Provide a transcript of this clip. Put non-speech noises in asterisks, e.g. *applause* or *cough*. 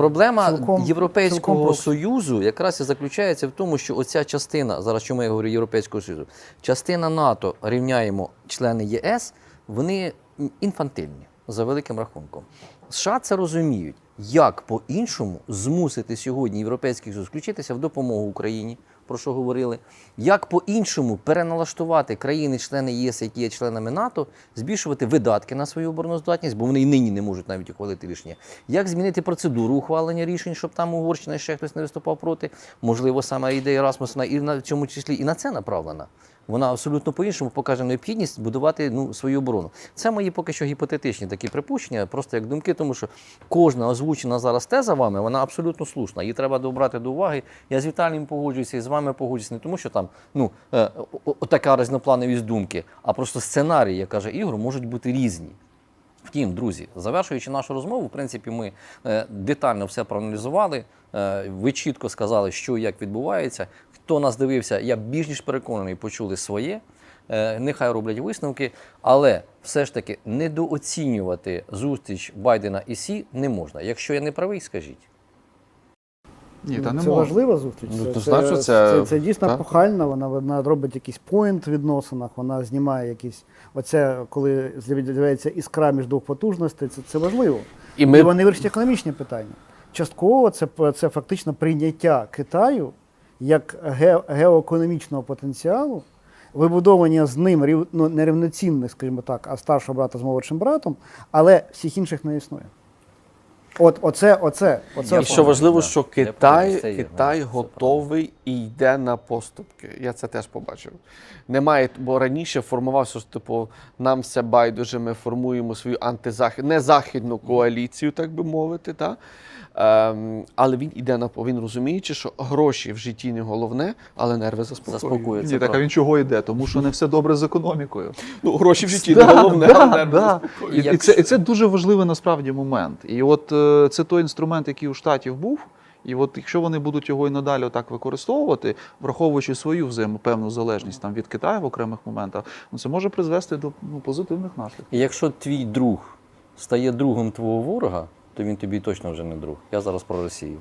Проблема Цілком- Європейського цілком. Союзу якраз і заключається в тому, що оця частина, зараз чому я говорю Європейського Союзу, частина НАТО рівняємо члени ЄС, вони інфантильні за великим рахунком. США це розуміють, як по-іншому змусити сьогодні Європейський Союз включитися в допомогу Україні, про що говорили, як по-іншому переналаштувати країни-члени ЄС, які є членами НАТО, збільшувати видатки на свою обороноздатність, бо вони і нині не можуть навіть ухвалити рішення. Як змінити процедуру ухвалення рішень, щоб там Угорщина ще хтось не виступав проти? Можливо, саме ідея Расмусна, і на цьому числі і на це направлена. Вона абсолютно по-іншому покаже необхідність будувати ну, свою оборону. Це мої поки що гіпотетичні такі припущення, просто як думки, тому що кожна озвучена зараз теза вами, вона абсолютно слушна. Її треба добрати до уваги. Я з Віталієм погоджуюся і з вами погоджуюся не тому, що там ну, е, така різноплановість думки, а просто сценарії, як каже Ігор, можуть бути різні. Втім, друзі, завершуючи нашу розмову, в принципі, ми е, детально все проаналізували. Е, ви чітко сказали, що як відбувається. Хто нас дивився, я більш ніж переконаний, почули своє. Е, нехай роблять висновки, але все ж таки недооцінювати зустріч Байдена і Сі не можна. Якщо я не правий, скажіть. Ні, та не це можна. важлива зустріч. Ну, це, це, це, це- це, дійсно так. похальна, вона, вона робить якийсь поінт в відносинах, вона знімає якісь. Оце, коли з'являється іскра між двох потужностей, це, це важливо. І І, ми- вони вирішать економічні питання. Частково це, це фактично прийняття Китаю як ге, геоекономічного потенціалу, вибудовування з ним рів, ну, не рівноцінних, скажімо так, а старшого брата з молодшим братом, але всіх інших не існує. От, оце, оце, оце І що важливо, що Китай, Китай готовий і йде на поступки. Я це теж побачив. Немає, бо раніше формувався, що типу, нам все байдуже, ми формуємо свою антизахід, не західну коаліцію, так би мовити. Та? Ем, але він іде на по- він розуміючи, що гроші в житті не головне, але нерви заспокоюють. Заспокоюють. Ні, так а він чого йде? Тому що не все добре з економікою. Ну, гроші в житті *laughs* Да, не головне, да, але нерви да. заспокоюють. І, і, це, і це дуже важливий насправді момент. І от е, це той інструмент, який у штатів був. І от якщо вони будуть його і надалі так використовувати, враховуючи свою взаємопевну залежність там від Китаю в окремих моментах, ну це може призвести до ну, позитивних наслідків. І якщо твій друг стає другом твого ворога, то він тобі точно вже не друг. Я зараз про Росію.